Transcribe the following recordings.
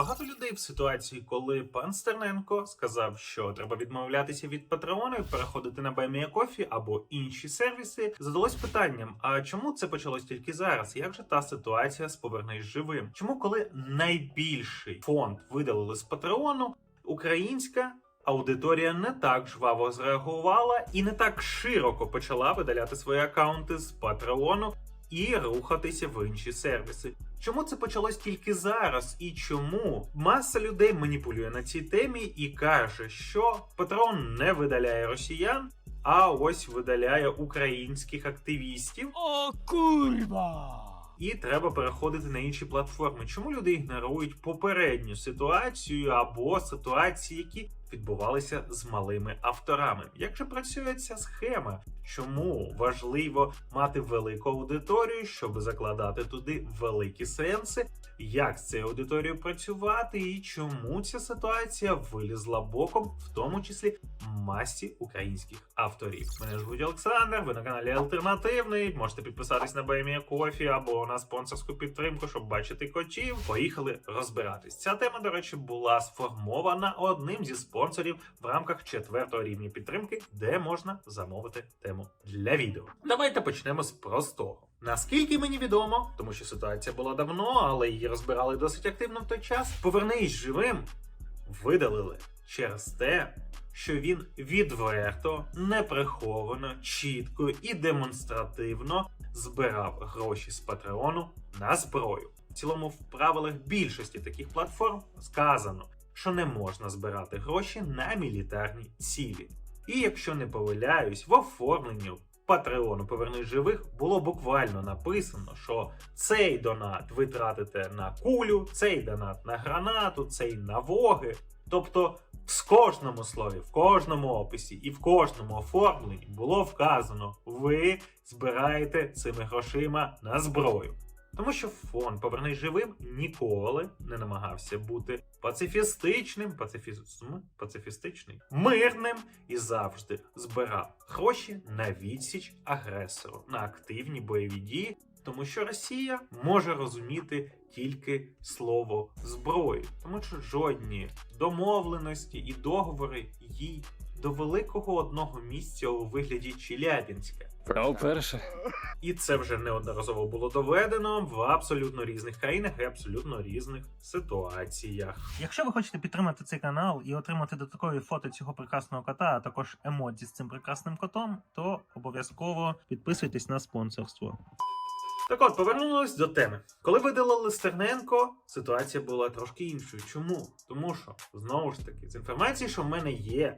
Багато людей в ситуації, коли пан Стерненко сказав, що треба відмовлятися від Патреону переходити на BuyMeACoffee або інші сервіси, задалось питанням: а чому це почалось тільки зараз? Як же та ситуація з повернись живим? Чому, коли найбільший фонд видалили з Патреону, українська аудиторія не так жваво зреагувала і не так широко почала видаляти свої акаунти з Патреону і рухатися в інші сервіси? Чому це почалось тільки зараз? І чому маса людей маніпулює на цій темі і каже, що Патрон не видаляє росіян, а ось видаляє українських активістів, О, курва! і треба переходити на інші платформи. Чому люди ігнорують попередню ситуацію або ситуації, які відбувалися з малими авторами? Як же працює ця схема? Чому важливо мати велику аудиторію, щоб закладати туди великі сенси? Як з цією аудиторією працювати, і чому ця ситуація вилізла боком, в тому числі масі українських авторів? Мене звуть Олександр. Ви на каналі Альтернативний. Можете підписатись на BuyMe Coffee або на спонсорську підтримку, щоб бачити котів. Поїхали розбиратись. Ця тема, до речі, була сформована одним зі спонсорів в рамках четвертого рівня підтримки, де можна замовити тему для відео. Давайте почнемо з простого. Наскільки мені відомо, тому що ситуація була давно, але її розбирали досить активно в той час. Повернись живим видалили через те, що він відверто, неприховано, чітко і демонстративно збирав гроші з Патреону на зброю. В цілому, в правилах більшості таких платформ сказано, що не можна збирати гроші на мілітарні цілі. І якщо не помиляюсь, в оформленні Патреону Повернись живих було буквально написано, що цей донат ви тратите на кулю, цей донат на гранату, цей на воги. Тобто в кожному слові, в кожному описі і в кожному оформленні було вказано, ви збираєте цими грошима на зброю. Тому що фонд Повернись живим ніколи не намагався бути пацифістичним, пацифізм, пацифістичний, мирним і завжди збирав гроші на відсіч агресору, на активні бойові дії, тому що Росія може розуміти тільки слово зброї, тому що жодні домовленості і договори їй до великого одного місця у вигляді Челябінська. Про перше. І це вже неодноразово було доведено в абсолютно різних країнах і абсолютно різних ситуаціях. Якщо ви хочете підтримати цей канал і отримати додаткові фото цього прекрасного кота, а також емодзі з цим прекрасним котом, то обов'язково підписуйтесь на спонсорство. Так от, повернулись до теми. Коли видалили Стерненко, ситуація була трошки іншою. Чому? Тому що, знову ж таки, з інформації, що в мене є,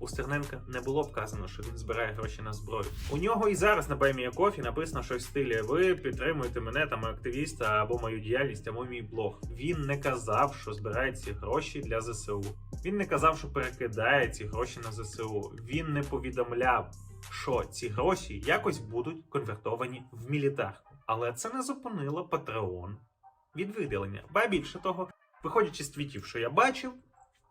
у Стерненка не було вказано, що він збирає гроші на зброю. У нього і зараз на BuyMeACoffee написано щось в стилі Ви підтримуєте мене там активіста або мою діяльність, або мій блог. Він не казав, що збирає ці гроші для ЗСУ. Він не казав, що перекидає ці гроші на ЗСУ. Він не повідомляв, що ці гроші якось будуть конвертовані в мілітарку. Але це не зупинило Патреон від видалення. Ба більше того, виходячи з твітів, що я бачив,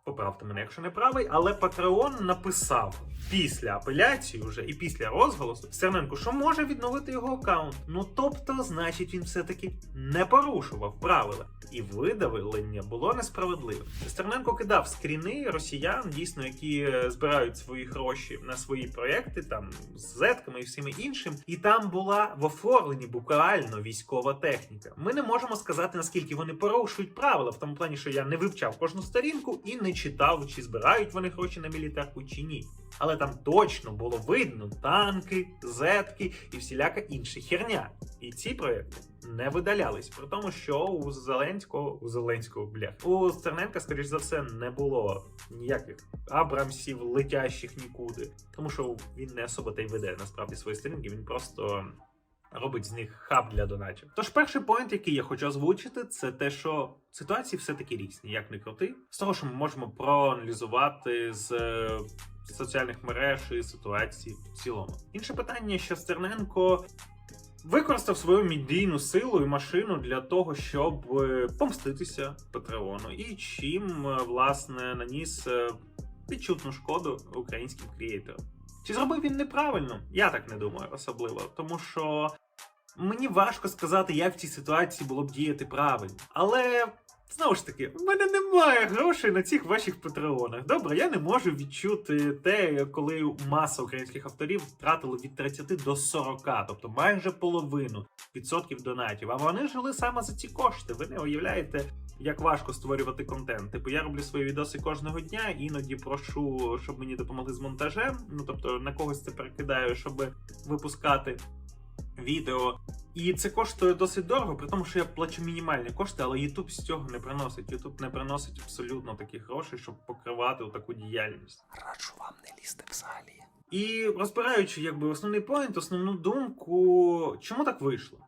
поправте мене, якщо не правий, але Патреон написав після апеляції вже і після розголосу Стерненку, що може відновити його аккаунт. Ну тобто, значить, він все-таки не порушував правила. І видавлення було несправедливим. Стерненко кидав скріни росіян, дійсно, які е, збирають свої гроші на свої проекти, там з зетками і всіми іншим. І там була в оформленні буквально військова техніка. Ми не можемо сказати, наскільки вони порушують правила, в тому плані, що я не вивчав кожну сторінку і не читав, чи збирають вони гроші на мілітарку, чи ні. Але там точно було видно танки, зетки і всіляка інша херня. І ці проекти не видалялись, при тому, що у Зеленського, у Зеленського бля, у Стерненка, скоріш за все, не було ніяких абрамсів, летящих нікуди. Тому що він не особо та й веде насправді свої сторінки, він просто. Робить з них хаб для донатів. Тож перший поінт, який я хочу озвучити, це те, що ситуації все-таки різні, як не крути. З того, що ми можемо проаналізувати з е, соціальних мереж і ситуації в цілому. Інше питання, що Стерненко використав свою медійну силу і машину для того, щоб е, помститися Патреону, і чим е, власне наніс відчутну шкоду українським креаторам. Чи зробив він неправильно? Я так не думаю, особливо, тому що мені важко сказати, як в цій ситуації було б діяти правильно. Але Знову ж таки, в мене немає грошей на цих ваших патреонах. Добре, я не можу відчути те, коли маса українських авторів втратила від 30 до 40, тобто майже половину відсотків донатів. А вони жили саме за ці кошти. Ви не уявляєте, як важко створювати контент. Типу, я роблю свої відоси кожного дня, іноді прошу, щоб мені допомогли з монтажем. Ну тобто на когось це перекидаю, щоб випускати відео. І це коштує досить дорого, при тому, що я плачу мінімальні кошти, але YouTube з цього не приносить. YouTube не приносить абсолютно таких грошей, щоб покривати таку діяльність. Раджу вам не лізти взагалі. І розбираючи якби основний поінт, основну думку, чому так вийшло?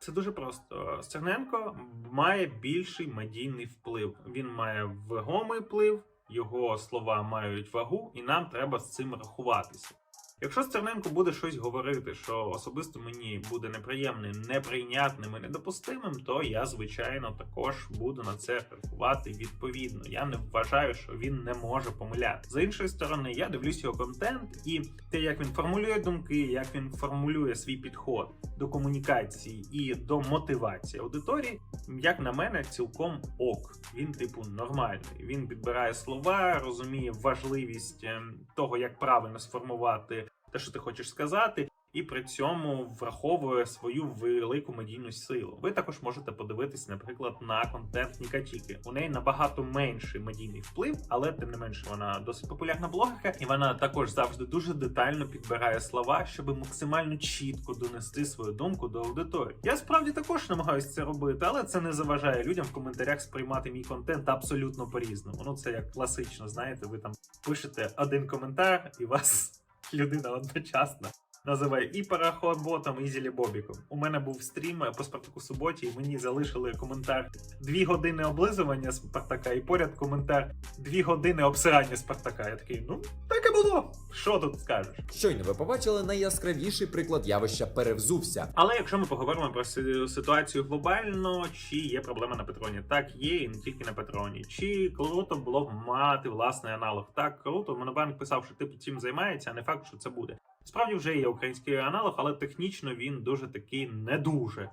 Це дуже просто. Стерненко має більший медійний вплив. Він має вагомий вплив, його слова мають вагу, і нам треба з цим рахуватися. Якщо Стерненко буде щось говорити, що особисто мені буде неприємним, неприйнятним і недопустимим, то я, звичайно, також буду на це реагувати відповідно. Я не вважаю, що він не може помиляти. З іншої сторони, я дивлюсь його контент і те, як він формулює думки, як він формулює свій підход до комунікації і до мотивації аудиторії, як на мене, цілком ок. Він, типу, нормальний. Він підбирає слова, розуміє важливість ем, того, як правильно сформувати те, що ти хочеш сказати, і при цьому враховує свою велику медійну силу. Ви також можете подивитись, наприклад, на контент Нікатіки. У неї набагато менший медійний вплив, але тим не менше вона досить популярна блогерка, і вона також завжди дуже детально підбирає слова, щоб максимально чітко донести свою думку до аудиторії. Я справді також намагаюся це робити, але це не заважає людям в коментарях сприймати мій контент абсолютно по-різному. Ну це як класично, знаєте, ви там пишете один коментар, і вас людина одночасно називає і параход ботом, і зілі бобіком. У мене був стрім по Спартаку суботі, і мені залишили коментар дві години облизування Спартака, і поряд коментар дві години обсирання Спартака. Я такий, ну так і було. Що тут скажеш? Щойно ви побачили найяскравіший приклад явища перевзувся. Але якщо ми поговоримо про ситуацію глобально, чи є проблема на Патреоні? Так, є, і не тільки на Патреоні. Чи круто було б мати власний аналог? Так, круто. Монобанк писав, що типу цим займається, а не факт, що це буде. Справді вже є український аналог, але технічно він дуже такий не дуже.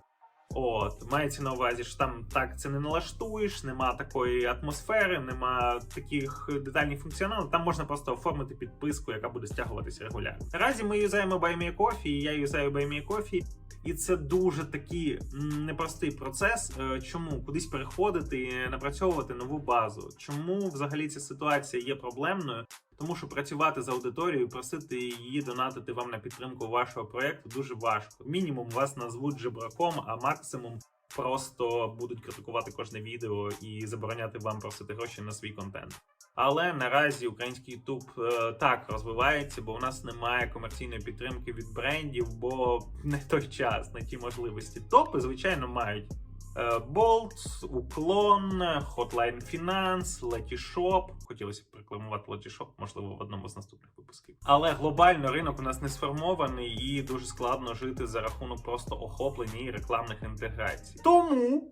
От, мається на увазі, що там так це не налаштуєш, нема такої атмосфери, нема таких детальних функціоналів. Там можна просто оформити підписку, яка буде стягуватися регулярно. Наразі ми юзаємо BuyMeCoffee, я юзаю BuyMeCoffee, і це дуже такий непростий процес. Е, Чому кудись переходити і напрацьовувати нову базу? Чому взагалі ця ситуація є проблемною? Тому що працювати з аудиторією, просити її донатити вам на підтримку вашого проекту дуже важко. Мінімум вас назвуть жебраком, а максимум просто будуть критикувати кожне відео і забороняти вам просити гроші на свій контент. Але наразі український YouTube е, так розвивається, бо у нас немає комерційної підтримки від брендів, бо не той час, не ті можливості. Топи, звичайно, мають. Е, Bolt, Уклон, Hotline Finance, Letysshop. Хотілося б рекламувати Letysshop, можливо, в одному з наступних випусків. Але глобально ринок у нас не сформований і дуже складно жити за рахунок просто охоплення і рекламних інтеграцій. Тому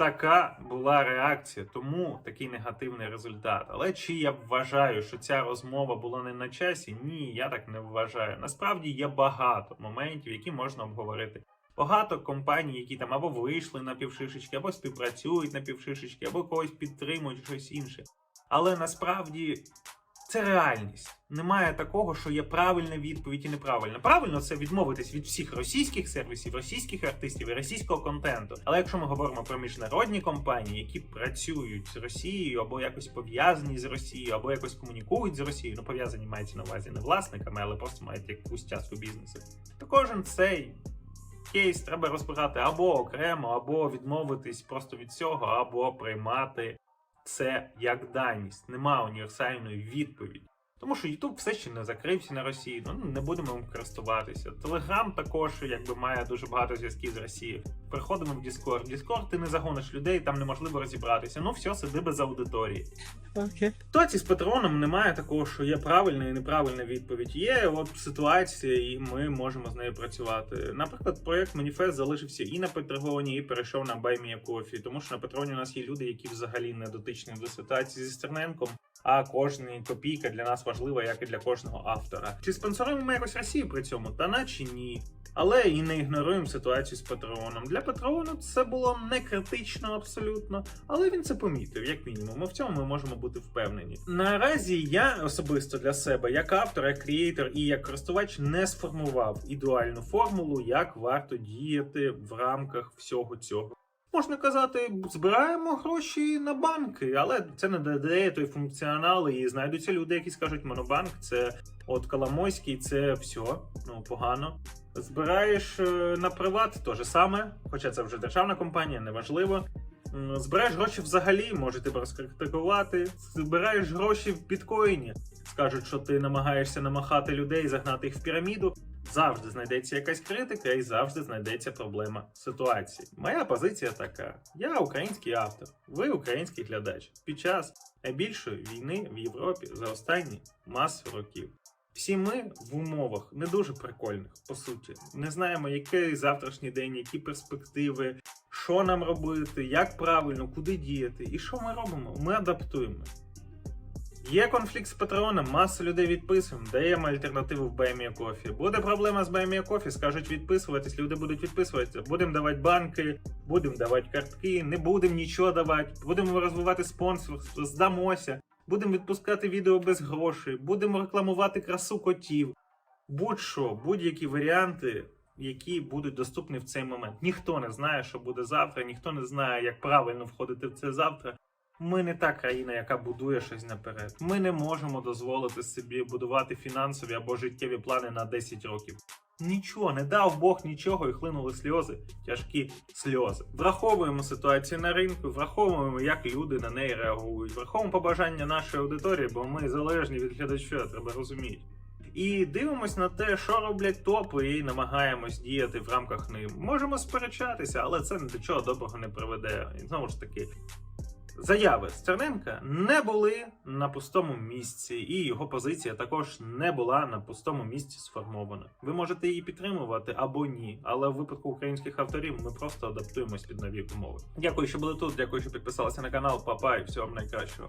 така була реакція, тому такий негативний результат. Але чи я вважаю, що ця розмова була не на часі? Ні, я так не вважаю. Насправді є багато моментів, які можна обговорити. Багато компаній, які там або вийшли на півшишечки, або співпрацюють на півшишечки, або когось підтримують щось інше. Але насправді це реальність. Немає такого, що є правильна відповідь і неправильна. Правильно це відмовитись від всіх російських сервісів, російських артистів і російського контенту. Але якщо ми говоримо про міжнародні компанії, які працюють з Росією або якось пов'язані з Росією, або якось комунікують з Росією, ну пов'язані мається на увазі не власниками, але просто мають якусь частку бізнесу, то кожен цей кейс треба розбирати або окремо, або відмовитись просто від цього, або приймати це як даність. Нема універсальної відповіді. Тому що YouTube все ще не закрився на Росії, ну не будемо їм користуватися. Телеграм також якби має дуже багато зв'язків з Росією. Переходимо в Discord. Discord ти не загониш людей, там неможливо розібратися. Ну все, сиди без аудиторії. Окей. Тоці з Патреоном немає такого, що є правильна і неправильна відповідь. Є от ситуація, і ми можемо з нею працювати. Наприклад, проект Маніфест залишився і на Патреоні, і перейшов на BuyMeACoffee, тому що на Патреоні у нас є люди, які взагалі не дотичні до ситуації зі Стерненком. А кожна копійка для нас важлива, як і для кожного автора. Чи спонсоруємо ми якось Росію при цьому? Та наче ні. Але і не ігноруємо ситуацію з Патреоном. Для Патреону це було не критично абсолютно, але він це помітив, як мінімум. І в цьому ми можемо бути впевнені. Наразі я особисто для себе, як автор, як крієйтор і як користувач, не сформував ідеальну формулу, як варто діяти в рамках всього цього. Можна казати, збираємо гроші на банки, але це не додає той функціонал, і знайдуться люди, які скажуть, монобанк це от Коломойський, це все, ну погано. Збираєш е, на приват то же саме, хоча це вже державна компанія, неважливо. Збираєш гроші взагалі, може тебе розкритикувати. Збираєш гроші в біткоїні. Скажуть, що ти намагаєшся намахати людей, загнати їх в піраміду. Завжди знайдеться якась критика і завжди знайдеться проблема ситуації. Моя позиція така: я український автор, ви український глядач. Під час найбільшої війни в Європі за останні масу років. Всі ми в умовах не дуже прикольних, по суті. Не знаємо, який завтрашній день, які перспективи, що нам робити, як правильно, куди діяти. І що ми робимо? Ми адаптуємо. Є конфлікт з патреоном, маса людей відписуємо, даємо альтернативу в Баймія Кофі. Буде проблема з Баймія Кофі, скажуть відписуватись, люди будуть відписуватися. Будемо давати банки, будемо давати картки, не будемо нічого давати, будемо розвивати спонсорство, здамося, будемо відпускати відео без грошей, будемо рекламувати красу котів. Будь-що, будь-які варіанти, які будуть доступні в цей момент. Ніхто не знає, що буде завтра, ніхто не знає, як правильно входити в це завтра. Ми не та країна, яка будує щось наперед. Ми не можемо дозволити собі будувати фінансові або життєві плани на 10 років. Нічого, не дав Бог нічого і хлинули сльози, тяжкі сльози. Враховуємо ситуацію на ринку, враховуємо, як люди на неї реагують, враховуємо побажання нашої аудиторії, бо ми залежні від глядача, треба розуміти. І дивимось на те, що роблять топи, і намагаємось діяти в рамках них. Можемо сперечатися, але це ні до чого доброго не приведе. І знову ж таки, Заяви Стерненка не були на пустому місці, і його позиція також не була на пустому місці сформована. Ви можете її підтримувати або ні, але в випадку українських авторів ми просто адаптуємось під нові умови. Дякую, що були тут. Дякую, що підписалися на канал. Папа і всього найкращого.